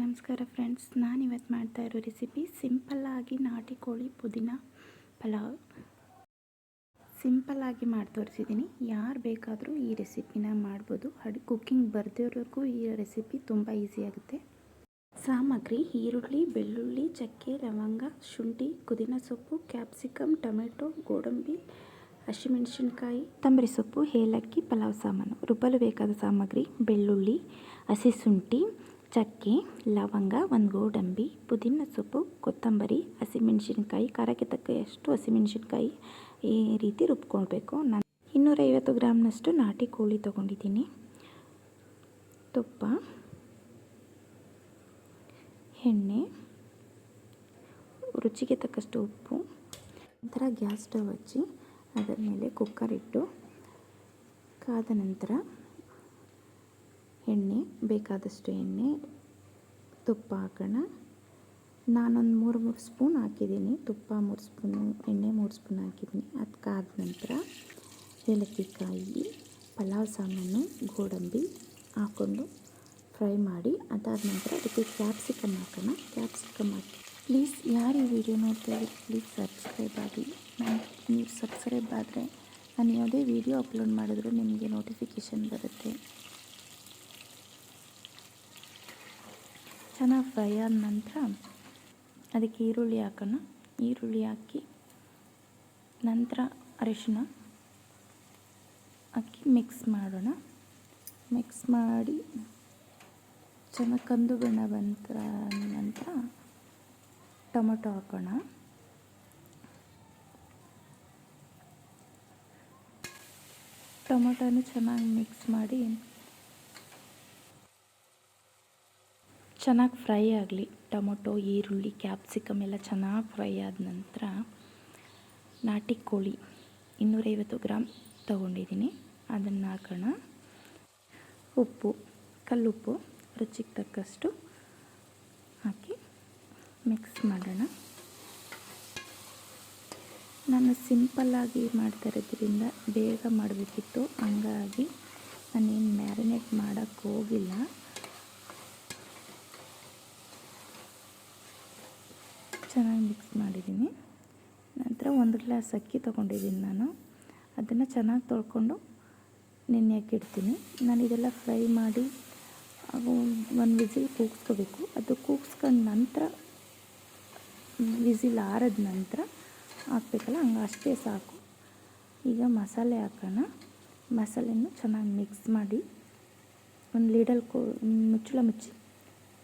ನಮಸ್ಕಾರ ಫ್ರೆಂಡ್ಸ್ ನಾನು ಇವತ್ತು ಮಾಡ್ತಾ ಇರೋ ರೆಸಿಪಿ ಸಿಂಪಲ್ಲಾಗಿ ನಾಟಿ ಕೋಳಿ ಪುದೀನ ಪಲಾವ್. ಸಿಂಪಲ್ಲಾಗಿ ಮಾಡಿ ತೋರಿಸಿದ್ದೀನಿ, ಯಾರು ಬೇಕಾದರೂ ಈ ರೆಸಿಪಿನ ಮಾಡ್ಬೋದು. ಅಡ್ ಕುಕ್ಕಿಂಗ್ ಬರ್ದಿರೋರ್ಗೂ ಈ ರೆಸಿಪಿ ತುಂಬ ಈಸಿ ಆಗುತ್ತೆ. ಸಾಮಗ್ರಿ, ಈರುಳ್ಳಿ, ಬೆಳ್ಳುಳ್ಳಿ, ಚಕ್ಕೆ, ಲವಂಗ, ಶುಂಠಿ, ಪುದೀನ ಸೊಪ್ಪು ಕ್ಯಾಪ್ಸಿಕಮ್ ಟೊಮೆಟೊ, ಗೋಡಂಬಿ, ಹಸಿಮೆಣಸಿನ್ಕಾಯಿ, ತಂಬರಿ ಸೊಪ್ಪು, ಏಲಕ್ಕಿ, ಪಲಾವ್ ಸಾಮಾನು. ರುಬ್ಬಲು ಬೇಕಾದ ಸಾಮಗ್ರಿ, ಬೆಳ್ಳುಳ್ಳಿ, ಹಸಿ ಶುಂಠಿ ಚಕ್ಕೆ, ಲವಂಗ, ಒಂದು ಗೋಡಂಬಿ, ಪುದೀನ ಸೊಪ್ಪು, ಕೊತ್ತಂಬರಿ, ಹಸಿಮೆಣಸಿನ್ಕಾಯಿ, ಖಾರಕ್ಕೆ ತಕ್ಕಷ್ಟು ಹಸಿಮೆಣಸಿನ್ಕಾಯಿ ಈ ರೀತಿ ರುಬ್ಕೊಳ್ಬೇಕು. ನಾನು ಇನ್ನೂರೈವತ್ತು ಗ್ರಾಮ್ನಷ್ಟು ನಾಟಿ ಕೋಳಿ ತೊಗೊಂಡಿದ್ದೀನಿ. ತುಪ್ಪ, ಎಣ್ಣೆ, ರುಚಿಗೆ ತಕ್ಕಷ್ಟು ಉಪ್ಪು, ನಂತರ ಗ್ಯಾಸ್ ಸ್ಟವ್ ಹಚ್ಚಿ ಅದರ ಮೇಲೆ ಕುಕ್ಕರ್ ಇಟ್ಟು ಕಾದ ನಂತರ ಎಣ್ಣೆ, ಬೇಕಾದಷ್ಟು ಎಣ್ಣೆ, ತುಪ್ಪ ಹಾಕೋಣ. ನಾನೊಂದು ಮೂರು ಮೂರು ಸ್ಪೂನ್ ಹಾಕಿದ್ದೀನಿ. ತುಪ್ಪ ಮೂರು ಸ್ಪೂನು, ಎಣ್ಣೆ ಮೂರು ಸ್ಪೂನ್ ಹಾಕಿದ್ದೀನಿ. ಅದು ಕಾದ ನಂತರ ಏಲಕ್ಕಿಕಾಯಿ, ಪಲಾವ್ ಸಾಮಾನು ಗೋಡಂಬಿ ಹಾಕ್ಕೊಂಡು ಫ್ರೈ ಮಾಡಿ ಅದಾದ ನಂತರ ಅದಕ್ಕೆ ಕ್ಯಾಪ್ಸಿಕಮ್ ಹಾಕೋಣ. ಕ್ಯಾಪ್ಸಿಕಮ್ ಹಾಕಿ ಪ್ಲೀಸ್ ಯಾರು ಈ ವಿಡಿಯೋ ನೋಡ್ತಾರೆ ಪ್ಲೀಸ್ ಸಬ್ಸ್ಕ್ರೈಬ್ ಆಗಿ ನಾನು ನೀವು ಸಬ್ಸ್ಕ್ರೈಬ್ ಆದರೆ ನಾನು ಯಾವುದೇ ವಿಡಿಯೋ ಅಪ್ಲೋಡ್ ಮಾಡಿದ್ರು ನಿಮಗೆ ನೋಟಿಫಿಕೇಷನ್ ಬರುತ್ತೆ. ಚೆನ್ನಾಗಿ ಫ್ರೈ ಆದ ನಂತರ ಅದಕ್ಕೆ ಈರುಳ್ಳಿ ಹಾಕೋಣ ಈರುಳ್ಳಿ ಹಾಕಿ ನಂತರ ಅರಿಶಿನ ಹಾಕಿ ಮಿಕ್ಸ್ ಮಾಡೋಣ ಮಿಕ್ಸ್ ಮಾಡಿ ಚೆನ್ನಾಗಿ ಕಂದು ಬಣ್ಣ ಬಂತ ನಂತರ ಟೊಮೊಟೊ ಹಾಕೋಣ ಟೊಮೊಟೊನು ಚೆನ್ನಾಗಿ ಮಿಕ್ಸ್ ಮಾಡಿ ಚೆನ್ನಾಗಿ ಫ್ರೈ ಆಗಲಿ, ಟೊಮೊಟೊ, ಈರುಳ್ಳಿ, ಕ್ಯಾಪ್ಸಿಕಮ್ ಎಲ್ಲ ಚೆನ್ನಾಗಿ ಫ್ರೈ ಆದ ನಂತರ ನಾಟಿ ಕೋಳಿ ಇನ್ನೂರೈವತ್ತು ಗ್ರಾಮ್ ತೊಗೊಂಡಿದ್ದೀನಿ ಅದನ್ನು ಹಾಕೋಣ. ಉಪ್ಪು, ಕಲ್ಲುಪ್ಪು ರುಚಿಗೆ ತಕ್ಕಷ್ಟು ಹಾಕಿ ಮಿಕ್ಸ್ ಮಾಡೋಣ. ನಾನು ಸಿಂಪಲ್ಲಾಗಿ ಮಾಡ್ತಾ ಇರೋದ್ರಿಂದ ಬೇಗ ಮಾಡಬೇಕಿತ್ತು. ಹಂಗಾಗಿ ನಾನೇನು ಮ್ಯಾರಿನೇಟ್ ಮಾಡೋಕ್ಕೆ ಹೋಗಿಲ್ಲ ಚೆನ್ನಾಗಿ ಮಿಕ್ಸ್ ಮಾಡಿದ್ದೀನಿ. ನಂತರ ಒಂದು ಗ್ಲಾಸ್ ಅಕ್ಕಿ ತೊಗೊಂಡಿದ್ದೀನಿ ನಾನು. ಅದನ್ನು ಚೆನ್ನಾಗಿ ತೊಳ್ಕೊಂಡು ಇಡ್ತೀನಿ. ನಾನು ಇದೆಲ್ಲ ಫ್ರೈ ಮಾಡಿ ಒಂದು ವಿಸಿಲ್ ಕೂಗಿಸ್ಕೋಬೇಕು. ಅದು ಕೂಗಿಸ್ಕೊಂಡ ನಂತರ, ವಿಸಿಲ್ ಆರಿದ ನಂತರ ಹಾಕ್ಬೇಕಲ್ಲ, ಹಂಗೆ ಅಷ್ಟೇ ಸಾಕು. ಈಗ ಮಸಾಲೆ ಹಾಕೋಣ. ಮಸಾಲೆಯನ್ನು ಚೆನ್ನಾಗಿ ಮಿಕ್ಸ್ ಮಾಡಿ, ಒಂದು ಲೀಡಲ್ ಕೋ, ಮುಚ್ಚಳ ಮುಚ್ಚಿ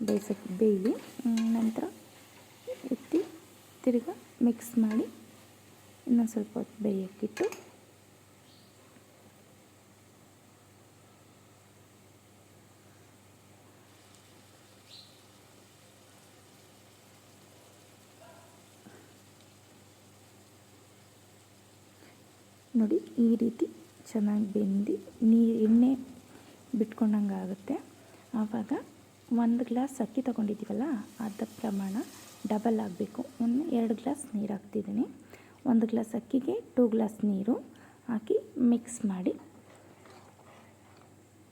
ಬೇಯಿಸೋಕ್ಕೆ ಬೇಯಿ ನಂತರ ತಿರ್ಗಿ ಮಿಕ್ಸ್ ಮಾಡಿ ಇನ್ನೊಂದು ಸ್ವಲ್ಪ ಹೊತ್ತು ಬೇಯೋಕ್ಕಿಟ್ಟು ನೋಡಿ ಈ ರೀತಿ ಚೆನ್ನಾಗಿ ಬೆಂದು ನೀರು ಎಣ್ಣೆ ಬಿಟ್ಕೊಂಡಂಗೆ ಆಗುತ್ತೆ ಆವಾಗ ಒಂದು ಗ್ಲಾಸ್ ಅಕ್ಕಿ ತೊಗೊಂಡಿದ್ದೀವಲ್ಲ, ಅದ ಪ್ರಮಾಣ ಡಬಲ್ ಆಗಬೇಕು. ಒಂದು ಎರಡು ಗ್ಲಾಸ್ ನೀರು ಹಾಕ್ತಿದ್ದೀನಿ. ಒಂದು ಗ್ಲಾಸ್ ಅಕ್ಕಿಗೆ ಟೂ ಗ್ಲಾಸ್ ನೀರು ಹಾಕಿ ಮಿಕ್ಸ್ ಮಾಡಿ.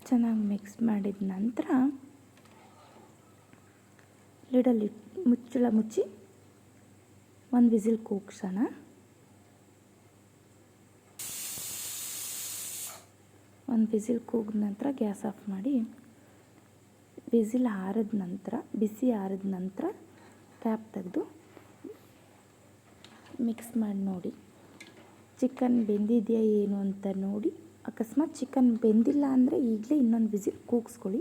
ಚೆನ್ನಾಗಿ ಮಿಕ್ಸ್ ಮಾಡಿದ ನಂತರ ಲಿಡಲ್ಲಿ ಮುಚ್ಚಳ ಮುಚ್ಚಿ ಒಂದು ವಿಸಿಲ್ ಕೂಗ್ಸೋಣ. ಒಂದು ವಿಸಿಲ್ ಕೂಗಿದ ನಂತರ ಗ್ಯಾಸ್ ಆಫ್ ಮಾಡಿ ವಿಸಿಲ್ ಆರಿದ ನಂತರ, ಬಿಸಿ ಆರಿದ ನಂತರ ಕ್ಯಾಪ್ ತೆಗೆದು ಮಿಕ್ಸ್ ಮಾಡಿ ನೋಡಿ. ಚಿಕನ್ ಬೆಂದಿದೆಯಾ ಏನು ಅಂತ ನೋಡಿ. ಅಕಸ್ಮಾತ್ ಚಿಕನ್ ಬೆಂದಿಲ್ಲ ಅಂದರೆ ಈಗಲೇ ಇನ್ನೊಂದು ವಿಸಿಲ್ ಕೂಗಿಸ್ಕೊಳ್ಳಿ.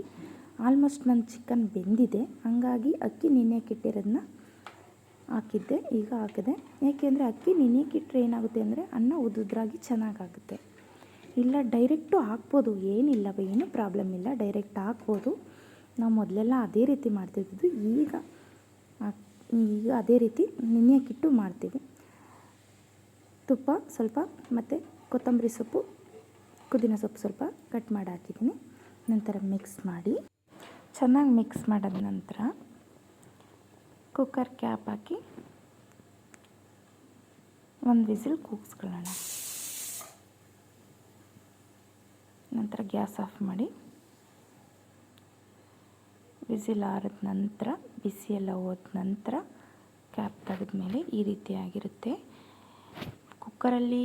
ಆಲ್ಮೋಸ್ಟ್ ನನ್ನ ಚಿಕನ್ ಬೆಂದಿದೆ. ಹಾಗಾಗಿ ಅಕ್ಕಿ ನೆನೆಯಕ್ಕಿಟ್ಟಿರೋದನ್ನ ಹಾಕಿದ್ದೆ. ಈಗ ಹಾಕಿದೆ. ಯಾಕೆಂದರೆ ಅಕ್ಕಿ ನೆನೆಯಕ್ಕಿಟ್ರೆ ಏನಾಗುತ್ತೆ ಅಂದರೆ ಅನ್ನ ಉದುದ್ರಾಗಿ ಚೆನ್ನಾಗಾಗುತ್ತೆ. ಇಲ್ಲ ಡೈರೆಕ್ಟು ಹಾಕ್ಬೋದು ಏನಿಲ್ಲ, ಏನು ಪ್ರಾಬ್ಲಮ್ ಇಲ್ಲ. ಡೈರೆಕ್ಟ್ ಹಾಕ್ಬೋದು ನಾವು ಮೊದಲೆಲ್ಲ ಅದೇ ರೀತಿ ಮಾಡ್ತಿದ್ದು ಈಗ ಈಗ ಅದೇ ರೀತಿ ನೆನೆಯಕ್ಕಿಟ್ಟು ಮಾಡ್ತೀವಿ. ತುಪ್ಪ ಸ್ವಲ್ಪ ಮತ್ತು ಕೊತ್ತಂಬರಿ ಸೊಪ್ಪು, ಪುದೀನ ಸೊಪ್ಪು ಸ್ವಲ್ಪ ಕಟ್ ಮಾಡಿ ಹಾಕಿದ್ದೀನಿ. ನಂತರ ಮಿಕ್ಸ್ ಮಾಡಿ. ಚೆನ್ನಾಗಿ ಮಿಕ್ಸ್ ಮಾಡಿದ ನಂತರ ಕುಕ್ಕರ್ ಕ್ಯಾಪ್ ಹಾಕಿ ಒಂದು ವಿಸಿಲ್ ಕೂಗಿಸ್ಕೊಳ್ಳೋಣ. ನಂತರ ಗ್ಯಾಸ್ ಆಫ್ ಮಾಡಿ. ವಿಸಿಲ್ ಆರಿದ ನಂತರ, ಬಿಸಿ ಎಲ್ಲ ಹೋದ ನಂತರ ಕ್ಯಾಪ್ ತೆಗೆದ್ಮೇಲೆ ಈ ರೀತಿಯಾಗಿರುತ್ತೆ ಕುಕ್ಕರಲ್ಲಿ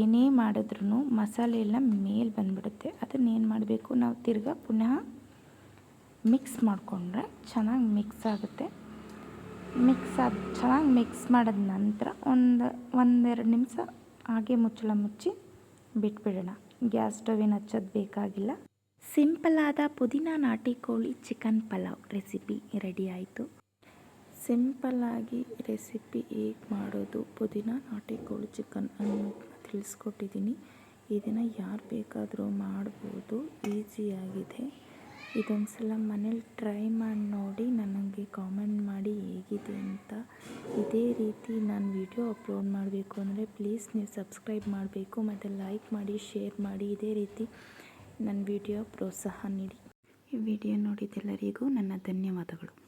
ಏನೇ ಮಾಡಿದ್ರೂ ಮಸಾಲೆ ಎಲ್ಲ ಮೇಲೆ ಬಂದ್ಬಿಡುತ್ತೆ. ಅದನ್ನೇನು ಮಾಡಬೇಕು? ನಾವು ತಿರ್ಗಾ ಪುನಃ ಮಿಕ್ಸ್ ಮಾಡಿಕೊಂಡ್ರೆ ಚೆನ್ನಾಗಿ ಮಿಕ್ಸ್ ಆಗುತ್ತೆ. ಮಿಕ್ಸ್ ಆದ, ಚೆನ್ನಾಗಿ ಮಿಕ್ಸ್ ಮಾಡಿದ ನಂತರ ಒಂದು, ಒಂದೆರಡು ನಿಮಿಷ ಹಾಗೆ ಮುಚ್ಚಳ ಮುಚ್ಚಿ ಬಿಟ್ಬಿಡೋಣ. ಗ್ಯಾಸ್ ಸ್ಟವಿನ ಹಚ್ಚೋದು ಬೇಕಾಗಿಲ್ಲ. ಸಿಂಪಲಾದ ಪುದೀನ ನಾಟಿ ಕೋಳಿ ಚಿಕನ್ ಪಲಾವ್ ರೆಸಿಪಿ ರೆಡಿ ಆಯಿತು ಸಿಂಪಲ್ಲಾಗಿ ರೆಸಿಪಿ ಹೇಗೆ ಮಾಡೋದು, ಪುದೀನ ನಾಟಿ ಕೋಳಿ ಚಿಕನ್ ಅನ್ನೋದನ್ನ ತಿಳಿಸ್ಕೊಟ್ಟಿದ್ದೀನಿ. ಇದನ್ನು ಯಾರು ಬೇಕಾದರೂ ಮಾಡ್ಬೋದು, ಈಸಿಯಾಗಿದೆ. ಇದೊಂದು ಸಲ ಮನೇಲಿ ಟ್ರೈ ಮಾಡಿ ನೋಡಿ ನನಗೆ ಕಾಮೆಂಟ್ ಮಾಡಿ ಹೇಗಿದೆ ಅಂತ. ಇದೇ ರೀತಿ ನಾನು ವಿಡಿಯೋ ಅಪ್ಲೋಡ್ ಮಾಡಬೇಕು ಅಂದರೆ ಪ್ಲೀಸ್ ನೀವು ಸಬ್ಸ್ಕ್ರೈಬ್ ಮಾಡಬೇಕು, ಮತ್ತು ಲೈಕ್ ಮಾಡಿ, ಶೇರ್ ಮಾಡಿ, ಇದೇ ರೀತಿ ನನ್ನ ವಿಡಿಯೋ ಪ್ರೋತ್ಸಾಹ ನೀಡಿ. ಈ ವಿಡಿಯೋ ನೋಡಿದ್ದೆಲ್ಲರಿಗೂ ನನ್ನ ಧನ್ಯವಾದಗಳು.